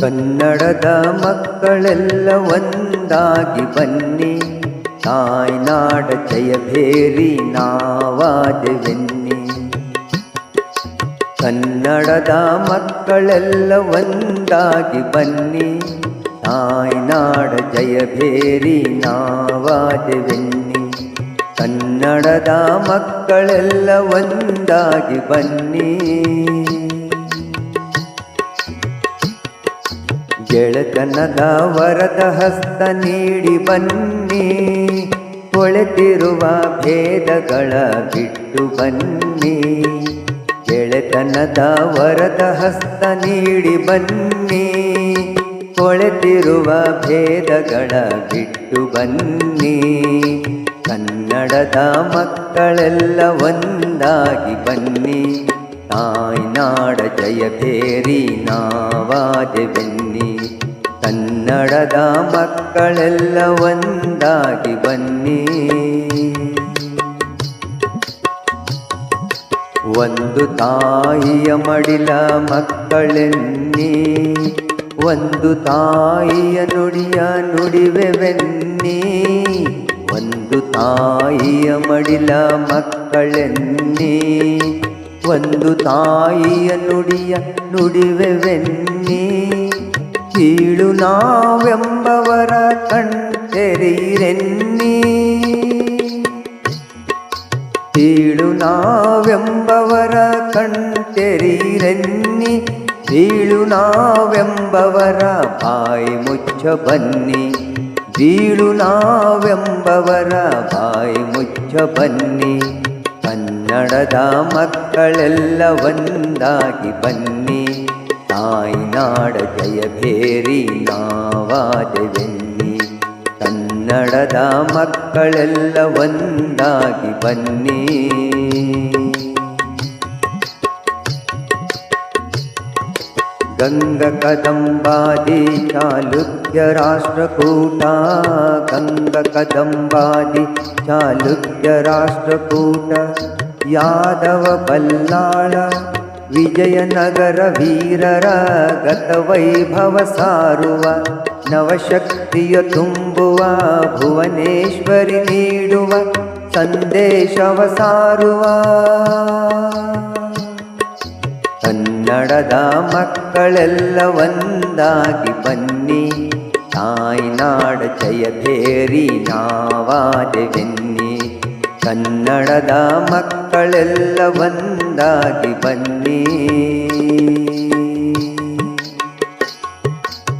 ಕನ್ನಡದ ಮಕ್ಕಳೆಲ್ಲ ಒಂದಾಗಿ ಬನ್ನಿ. ತಾಯ್ನಾಡ ಜಯಭೇರಿ ನಾವಾದೆವೆನ್ನಿ. ಕನ್ನಡದ ಮಕ್ಕಳೆಲ್ಲ ಒಂದಾಗಿ ಬನ್ನಿ. ತಾಯ್ನಾಡ ಜಯಭೇರಿ ನಾವಾದೆವೆನ್ನಿ. ಕನ್ನಡದ ಮಕ್ಕಳೆಲ್ಲ ಒಂದಾಗಿ ಬನ್ನಿ. ಗೆಳೆತನದ ವರದ ಹಸ್ತ ನೀಡಿ ಬನ್ನಿ ಕೊಳೆತಿರುವ ಭೇದಗಳ ಬಿಟ್ಟು ಬನ್ನಿ. ಗೆಳೆತನದ ವರದ ಹಸ್ತ ನೀಡಿ ಬನ್ನಿ ಕೊಳೆತಿರುವ ಭೇದಗಳ ಬಿಟ್ಟು ಬನ್ನಿ. ಕನ್ನಡದ ಮಕ್ಕಳೆಲ್ಲ ಒಂದಾಗಿ ಬನ್ನಿ, ತಾಯ್ನಾಡ ನಾವಾದೆ ನಾವಾದೆವೆನ್ನಿ ಕನ್ನಡದ ಮಕ್ಕಳೆಲ್ಲ ಒಂದಾಗಿ ಬನ್ನಿ. ಒಂದು ತಾಯಿಯ ಮಡಿಲ ಮಕ್ಕಳೆನ್ನಿ, ಒಂದು ತಾಯಿಯ ನುಡಿಯ ನುಡಿವೆವೆನ್ನಿ, ಒಂದು ತಾಯಿಯ ಮಡಿಲ ಮಕ್ಕಳೆನ್ನಿ, ಒಂದು ತಾಯಿಯ ನುಡಿಯ ನುಡಿವೆವೆನ್ನಿ. ಕೀಳು ನಾವೆಂಬವರ ಕಣ್ತೆರೀರೆನ್ನಿ ಕೀಳು ನಾವೆಂಬವರ ಕಣ್ತೆರೀರೆನ್ನಿ ಬೀಳು ನಾವೆಂಬವರ ಬಾಯಿ ಮುಚ್ಚ ಬನ್ನಿ. ಬೀಳು ನಾವೆಂಬವರ ಬಾಯಿ ಮುಚ್ಚ ಬನ್ನಿ. ಕನ್ನಡದ ಮಕ್ಕಳೆಲ್ಲ ಒಂದಾಗಿ ಬನ್ನಿ. ತಾಯ್ನಾಡ ಜಯಭೇರಿ ನಾವಾದೆವೆನ್ನಿ ಕನ್ನಡದ ಮಕ್ಕಳೆಲ್ಲ ಒಂದಾಗಿ ಬನ್ನಿ. ಗಂಗ ಕದಂಬಾದಿ ಚಾಲುಕ್ಯ ರಾಷ್ಟ್ರಕೂಟ. ಗಂಗ ಕದಂಬಾದಿ ಚಾಲುಕ್ಯ ರಾಷ್ಟ್ರಕೂಟ. ಯಾದವ ಬಲ್ಲಾಳ ವಿಜಯನಗರ ವೀರರ ಗತವೈಭವ ಸಾರುವ ನವಶಕ್ತಿಯ ತುಂಬುವ ಭುವನೇಶ್ವರಿ ನೀಡುವ ಸಂದೇಶವ ಸಾರುವ. ಕನ್ನಡದ ಮಕ್ಕಳೆಲ್ಲ ಒಂದಾಗಿ ಬನ್ನಿ. ತಾಯ್ನಾಡ ಜಯಭೇರಿ ನಾವಾದೆವೆನ್ನಿ ಕನ್ನಡದ ಮಕ್ಕಳೆಲ್ಲ ಒಂದಾಗಿ ಬನ್ನಿ